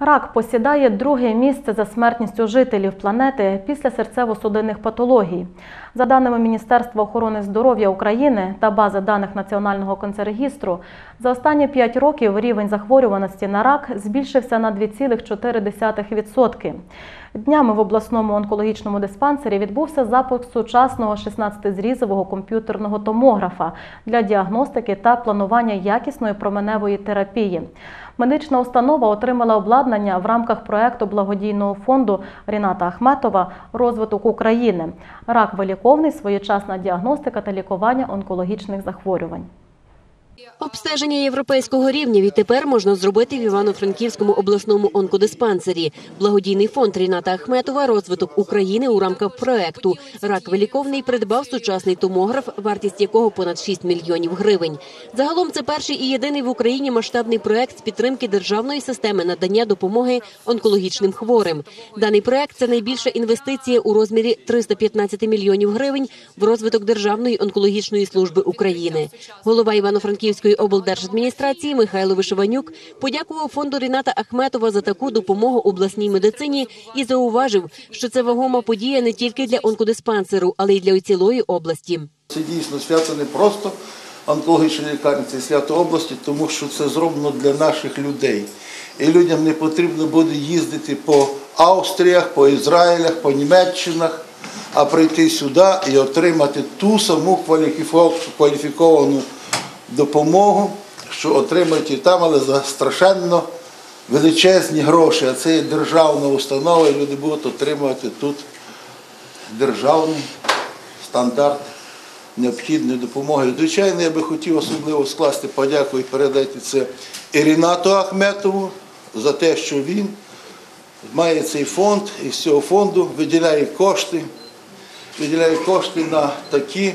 Рак посідає друге місце за смертністю жителів планети після серцево-судинних патологій. За даними Міністерства охорони здоров'я України та бази даних Національного канцерегістру, за останні 5 років рівень захворюваності на рак збільшився на 2,4%. Днями в обласному онкологічному диспансері відбувся запуск сучасного 16-зрізового комп'ютерного томографа для діагностики та планування якісної променевої терапії. Медична установа отримала обладнання в рамках проекту благодійного фонду Ріната Ахметова Розвиток України. Рак виліковний, своєчасна діагностика та лікування онкологічних захворювань. Обстеження європейського рівня відтепер можна зробити в Івано-Франківському обласному онкодиспансері. Благодійний фонд Ріната Ахметова розвиток України у рамках проекту Рак виліковний придбав сучасний томограф, вартість якого понад 6 мільйонів гривень. Загалом це перший і єдиний в Україні масштабний проект з підтримки державної системи надання допомоги онкологічним хворим. Даний проект це найбільша інвестиція у розмірі 315 мільйонів гривень в розвиток Державної онкологічної служби України. Голова Івано-Франківської облдержадміністрації Михайло Вишиванюк подякував фонду Ріната Ахметова за таку допомогу обласній медицині і зауважив, що це вагома подія не тільки для онкодиспансеру, але й для цілої області. Це дійсно свято не просто онкологічної лікарні, це свято області, тому що це зроблено для наших людей. І людям не потрібно буде їздити по Австріях, по Ізраїлях, по Німеччинах, а прийти сюди і отримати ту саму кваліфіковану допомогу, що отримають і там, але за страшенно величезні гроші. А це є державна установа, і люди будуть отримувати тут державний стандарт необхідної допомоги. Звичайно, я би хотів особливо скласти подяку і передати це і Рінату Ахметову за те, що він має цей фонд і з цього фонду виділяє кошти, виділяє кошти на такі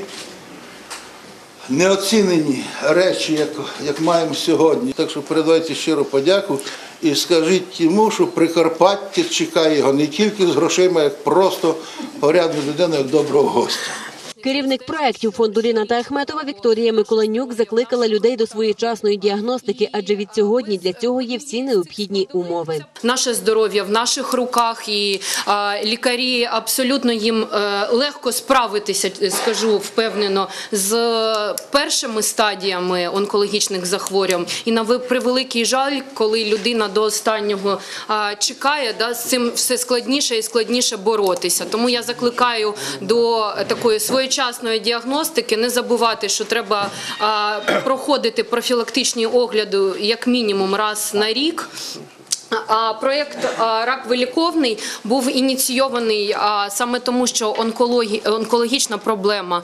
неоцінені речі, як як маємо сьогодні. Так що передайте щиру подяку і скажіть йому, що Прикарпаття чекає його не тільки з грошима, як просто порядну людину, як доброго гостя. Керівник проєктів фонду Ріната Ахметова Вікторія Миколанюк закликала людей до своєчасної діагностики, адже від сьогодні для цього є всі необхідні умови. Наше здоров'я в наших руках, і а, лікарі абсолютно їм а, легко справитися, скажу впевнено, з першими стадіями онкологічних захворювань. І на превеликий жаль, коли людина до останнього а, чекає, да, з цим все складніше і складніше боротися. Тому я закликаю до такої своєї своєчасної діагностики не забувати, що треба проходити профілактичні огляди як мінімум раз на рік. Проєкт рак виліковний був ініційований саме тому, що онкологічна проблема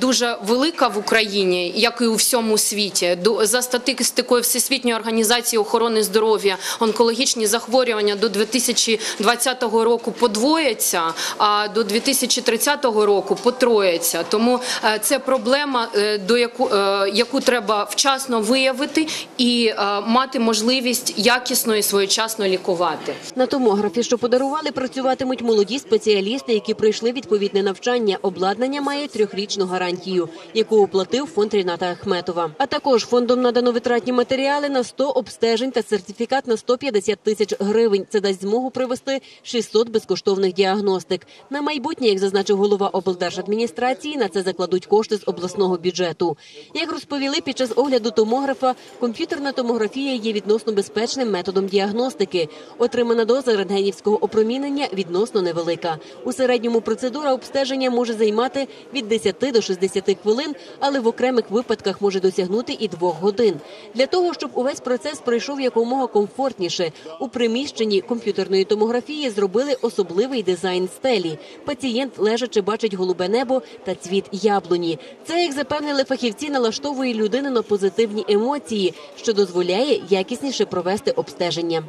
дуже велика в Україні, як і у всьому світі. За статистикою Всесвітньої організації охорони здоров'я онкологічні захворювання до 2020 року подвояться, а до 2030 року потрояться. Тому е, це проблема, е, до яку, е, яку треба вчасно виявити і мати можливість якісної своєї своєчасно лікувати. На томографі, що подарували, працюватимуть молоді спеціалісти, які пройшли відповідне навчання. Обладнання має трьохрічну гарантію, яку оплатив фонд Ріната Ахметова. А також фондом надано витратні матеріали на 100 обстежень та сертифікат на 150 тисяч гривень. Це дасть змогу привести 600 безкоштовних діагностик. На майбутнє, як зазначив голова облдержадміністрації, на це закладуть кошти з обласного бюджету. Як розповіли під час огляду томографа, комп'ютерна томографія є відносно безпечним методом діагностики діагностики. Отримана доза рентгенівського опромінення відносно невелика. У середньому процедура обстеження може займати від 10 до 60 хвилин, але в окремих випадках може досягнути і двох годин. Для того щоб увесь процес пройшов якомога комфортніше, у приміщенні комп'ютерної томографії зробили особливий дизайн стелі. Пацієнт лежачи бачить голубе небо та цвіт яблуні. Це як запевнили фахівці, налаштовує людину на позитивні емоції, що дозволяє якісніше провести обстеження.